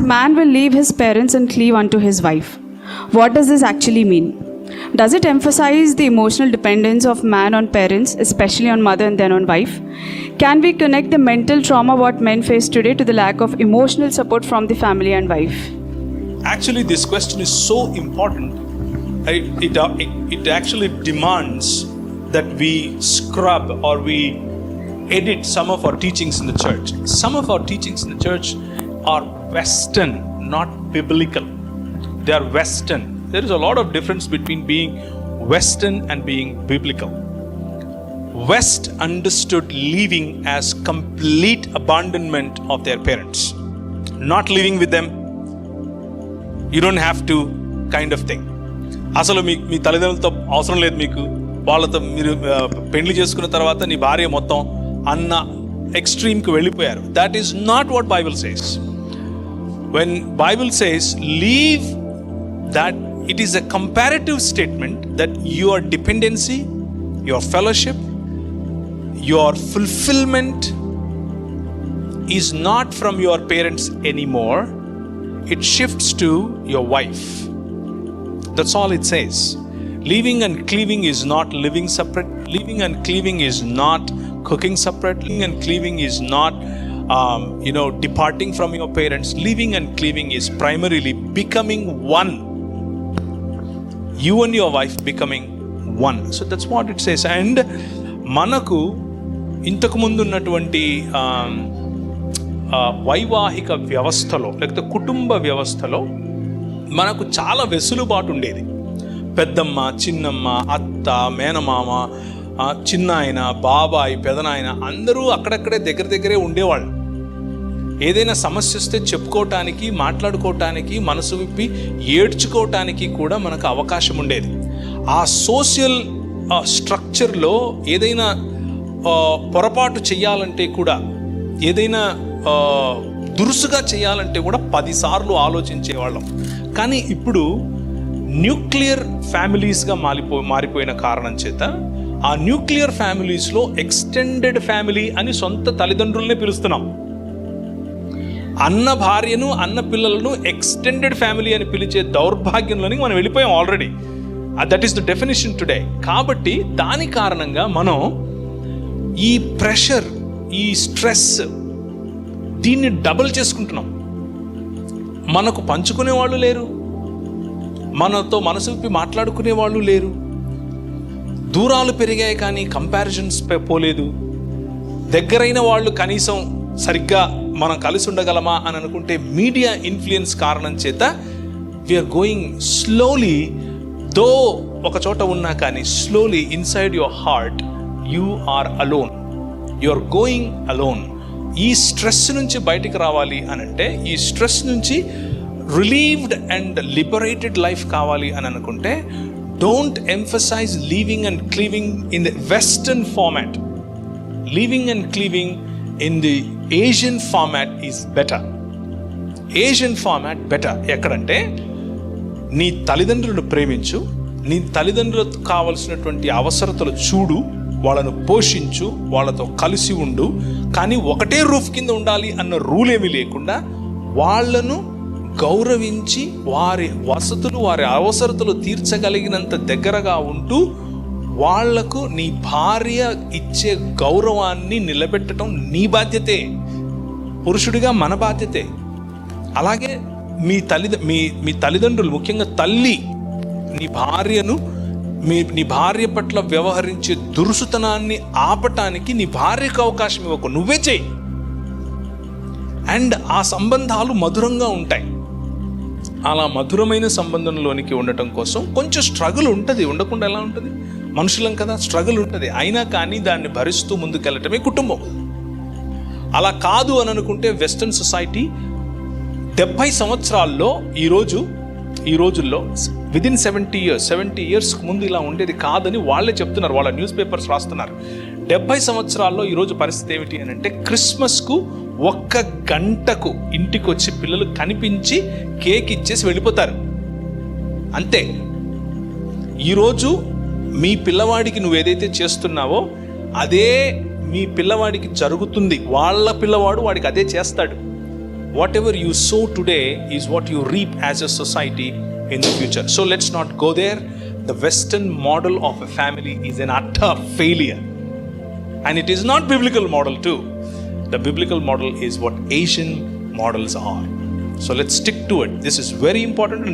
man will leave his parents and cleave unto his wife. What does this actually mean? Does it emphasize the emotional dependence of man on parents, especially on mother and then on wife? Can we connect the mental trauma what men face today to the lack of emotional support from the family and wife? Actually, this question is so important. It, it, uh, it, it actually demands that we scrub or we edit some of our teachings in the church. Some of our teachings in the church are Western, not biblical. They are Western. There is a lot of difference between being Western and being biblical. West understood leaving as complete abandonment of their parents, not living with them, you don't have to kind of thing అసలు మీ మీ తల్లిదండ్రులతో అవసరం లేదు మీకు వాళ్ళతో మీరు ఆ, పెళ్ళి చేసుకున్న తర్వాత నీ భార్య మొత్తం అన్న ఎక్స్ట్రీమ్కి వెళ్ళిపోయారు that is not what Bible says When Bible says leave that it is a comparative statement that your dependency, your fellowship, your fulfillment is not from your parents anymore. It shifts to your wife. That's all it says. Leaving and cleaving is not living separate. Leaving and cleaving is not cooking separately. Leaving and cleaving is not um, you know, departing from your parents. Leaving and cleaving is primarily becoming one. You and your wife becoming one. So that's what it says. And మనకు ఇంతకుముందు ఉన్నటువంటి వైవాహిక వ్యవస్థలో లేకపోతే కుటుంబ వ్యవస్థలో మనకు చాలా వెసులుబాటు ఉండేది పెద్దమ్మ చిన్నమ్మ అత్త మేనమామ చిన్నాయన బాబాయ్ పెదనాయన అందరూ అక్కడక్కడే దగ్గర దగ్గరే ఉండేవాళ్ళు ఏదైనా సమస్య వస్తే చెప్పుకోవటానికి మాట్లాడుకోవటానికి మనసు విప్పి ఏడ్చుకోవటానికి కూడా మనకు అవకాశం ఉండేది. ఆ సోషల్ స్ట్రక్చర్లో ఏదైనా పొరపాటు చేయాలంటే కూడా ఏదైనా దురుసుగా చేయాలంటే కూడా పదిసార్లు ఆలోచించేవాళ్ళం. కానీ ఇప్పుడు న్యూక్లియర్ ఫ్యామిలీస్గా మారిపో మారిపోయిన కారణం చేత ఆ న్యూక్లియర్ ఫ్యామిలీస్లో ఎక్స్టెండెడ్ ఫ్యామిలీ అని సొంత తల్లిదండ్రులనే పిలుస్తున్నాం. అన్న భార్యను అన్న పిల్లలను ఎక్స్టెండెడ్ ఫ్యామిలీ అని పిలిచే దౌర్భాగ్యంలోనికి మనం వెళ్ళిపోయాం already that is the definition today కాబట్టి దాని కారణంగా మనం ఈ ప్రెషర్ ఈ స్ట్రెస్ దీన్ని డబుల్ చేసుకుంటున్నాం. మనకు పంచుకునే వాళ్ళు లేరు. మనతో మనసు విప్పి మాట్లాడుకునే వాళ్ళు లేరు. దూరాలు పెరిగాయి కానీ కంపారిజన్స్ పోలేదు. దగ్గరైన వాళ్ళు కనీసం సరిగ్గా మనం కలిసి ఉండగలమా అని అనుకుంటే మీడియా ఇన్ఫ్లుయెన్స్ కారణం చేత వీఆర్ గోయింగ్ స్లోలీ దో ఒక చోట ఉన్నా కానీ slowly inside your heart you are alone you are going alone ఈ స్ట్రెస్ నుంచి బయటికి రావాలి అని అంటే ఈ స్ట్రెస్ నుంచి రిలీవ్డ్ అండ్ లిబరేటెడ్ లైఫ్ కావాలి అని అనుకుంటే don't emphasize living and cleaving in the western format living and cleaving in the Asian format is better Asian format better ఎక్కడంటే నీ తల్లిదండ్రులను ప్రేమించు నీ తల్లిదండ్రులకు కావలసినటువంటి అవసరతలు చూడు వాళ్ళను పోషించు వాళ్ళతో కలిసి ఉండు. కానీ ఒకటే రూఫ్ కింద ఉండాలి అన్న రూల్ ఏమీ లేకుండా వాళ్ళను గౌరవించి వారి వసతులు వారి అవసరతలు తీర్చగలిగినంత దగ్గరగా ఉంటూ వాళ్ళకు నీ భార్య ఇచ్చే గౌరవాన్ని నిలబెట్టడం నీ బాధ్యతే. పురుషుడిగా మన బాధ్యతే. అలాగే మీ తల్లి మీ మీ తల్లిదండ్రులు ముఖ్యంగా తల్లి నీ భార్యను మీ నీ భార్య పట్ల వ్యవహరించే దురుసుతనాన్ని ఆపటానికి నీ భార్యకు అవకాశం ఇవ్వకు. నువ్వే చేయి అండ్ ఆ సంబంధాలు మధురంగా ఉంటాయి. అలా మధురమైన సంబంధంలోనికి ఉండటం కోసం కొంచెం స్ట్రగుల్ ఉంటుంది. ఉండకుండా ఎలా ఉంటుంది? మనుషులం కదా స్ట్రగుల్ ఉంటుంది. అయినా కానీ దాన్ని భరిస్తూ ముందుకెళ్ళటమే కుటుంబం. అలా కాదు అని అనుకుంటే వెస్టర్న్ సొసైటీ డెబ్భై సంవత్సరాల్లో ఈరోజు ఈ రోజుల్లో విదిన్ సెవెంటీ ఇయర్స్ సెవెంటీ ఇయర్స్కి ముందు ఇలా ఉండేది కాదని వాళ్ళే చెప్తున్నారు వాళ్ళ న్యూస్ పేపర్స్ రాస్తున్నారు. డెబ్భై సంవత్సరాల్లో ఈరోజు పరిస్థితి ఏమిటి అని అంటే క్రిస్మస్కు ఒక్క గంటకు ఇంటికి వచ్చి పిల్లలు కనిపించి కేక్ ఇచ్చేసి వెళ్ళిపోతారు. అంతే. ఈరోజు మీ పిల్లవాడికి నువ్వు ఏదైతే చేస్తున్నావో అదే మీ పిల్లవాడికి జరుగుతుంది. వాళ్ళ పిల్లవాడు వాడికి అదే చేస్తాడు. Whatever you sow today is what you reap as a society in the future so let's not go there the western model of a family is an utter failure and it is not biblical model to the biblical model is what Asian models are so let's stick to it this is very important